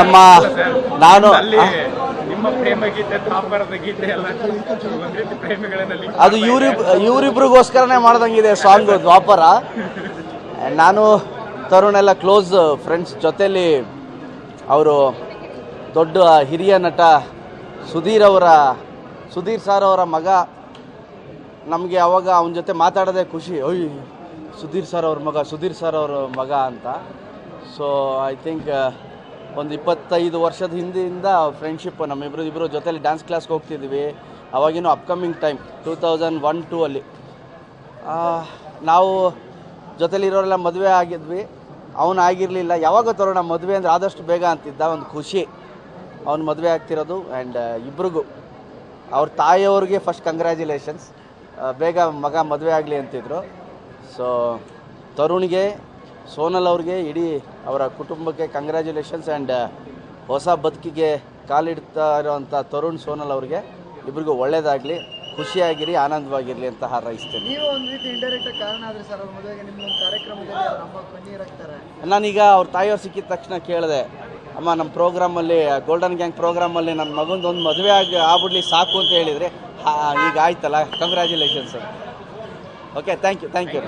ನಮ್ಮ ನಾನು ಅದು ಇವ್ರಿಬ್ ಇವರಿಬ್ರಿಗೋಸ್ಕರನೇ ಮಾಡ್ದಂಗಿದೆ ಸಾಂಗ್ ದ್ವಾಪರ ನಾನು ತರುಣ್ ಎಲ್ಲ ಕ್ಲೋಸ್ ಫ್ರೆಂಡ್ಸ್ ಜೊತೆಯಲ್ಲಿ ಅವರು ದೊಡ್ಡ ಹಿರಿಯ ನಟ ಸುಧೀರ್ ಅವರ ಸುಧೀರ್ ಸರ್ ಅವರ ಮಗ. ನಮಗೆ ಅವಾಗ ಅವನ ಜೊತೆ ಮಾತಾಡೋದೇ ಖುಷಿ. ಅಯ್ಯ ಸುಧೀರ್ ಸರ್ ಅವ್ರ ಮಗ ಸುಧೀರ್ ಸರ್ ಅವ್ರ ಮಗ ಅಂತ. ಸೊ ಐ ಥಿಂಕ್ ಒಂದು ಇಪ್ಪತ್ತೈದು ವರ್ಷದ ಹಿಂದೆಯಿಂದ ಫ್ರೆಂಡ್ಶಿಪ್ ನಮ್ಮಿಬ್ಬರು ಇಬ್ಬರು ಜೊತೆಯಲ್ಲಿ ಡ್ಯಾನ್ಸ್ ಕ್ಲಾಸ್ಗೆ ಹೋಗ್ತಿದ್ವಿ. ಅವಾಗಿನೂ upcoming time two thousand one two ಅಲ್ಲಿ. ನಾವು ಜೊತೆಲಿರೋರೆಲ್ಲ ಮದುವೆ ಆಗಿದ್ವಿ. ಅವನು ಆಗಿರಲಿಲ್ಲ. ಯಾವಾಗ ತರೋಣ ಮದುವೆ ಅಂದರೆ ಆದಷ್ಟು ಬೇಗ ಅಂತಿದ್ದ ಒಂದು ಖುಷಿ. ಅವ್ನು ಮದುವೆ ಆಗ್ತಿರೋದು ಆ್ಯಂಡ್ ಇಬ್ರಿಗೂ. ಅವ್ರ ತಾಯಿಯವ್ರಿಗೆ ಫಸ್ಟ್ ಕಂಗ್ರ್ಯಾಚುಲೇಷನ್ಸ್ ಬೇಗ ಮಗ ಮದುವೆ ಆಗಲಿ ಅಂತಿದ್ರು. ಸೊ ತರುಣ್ಗೆ ಸೋನಲ್ ಅವ್ರಿಗೆ ಇಡೀ ಅವರ ಕುಟುಂಬಕ್ಕೆ ಕಂಗ್ರ್ಯಾಚುಲೇಷನ್ಸ್ ಆ್ಯಂಡ್ ಹೊಸ ಬದುಕಿಗೆ ಕಾಲಿಡ್ತಾ ಇರೋವಂಥ ತರುಣ್ ಸೋನಲ್ ಅವ್ರಿಗೆ ಇಬ್ಬರಿಗೂ ಒಳ್ಳೆಯದಾಗಲಿ ಖುಷಿಯಾಗಿರಿ ಆನಂದವಾಗಿರಲಿ ಅಂತ ಹಾರೈಸ್ತೇನೆ. ನೀವು ಒಂದ್ ರೀತಿ ಇಂಡೈರೆಕ್ಟ್ ಕಾರಣ ಆದ್ರಿ ಸರ್ ಅವ್ರ ಮದುವೆಗೆ ನಿಮ್ಮ ಕಾರ್ಯಕ್ರಮದಲ್ಲಿ ಅವ್ರ ಅಮ್ಮ ಕಣ್ಣೀರ್ ಹಾಕ್ತಾರೆ ನಾನೀಗ ಅವ್ರ ತಾಯಿಯವ್ರು ಸಿಕ್ಕಿದ ತಕ್ಷಣ ಕೇಳಿದೆ ಅಮ್ಮ ನಮ್ಮ ಪ್ರೋಗ್ರಾಮಲ್ಲಿ ಗೋಲ್ಡನ್ ಗ್ಯಾಂಗ್ ಪ್ರೋಗ್ರಾಮಲ್ಲಿ ನನ್ನ ಮಗಂದು ಒಂದು ಮದುವೆ ಆಗಿ ಆಗ್ಬಿಡ್ಲಿ ಸಾಕು ಅಂತ ಹೇಳಿದರೆ ಈಗ ಆಯ್ತಲ್ಲ congratulations okay thank you thank you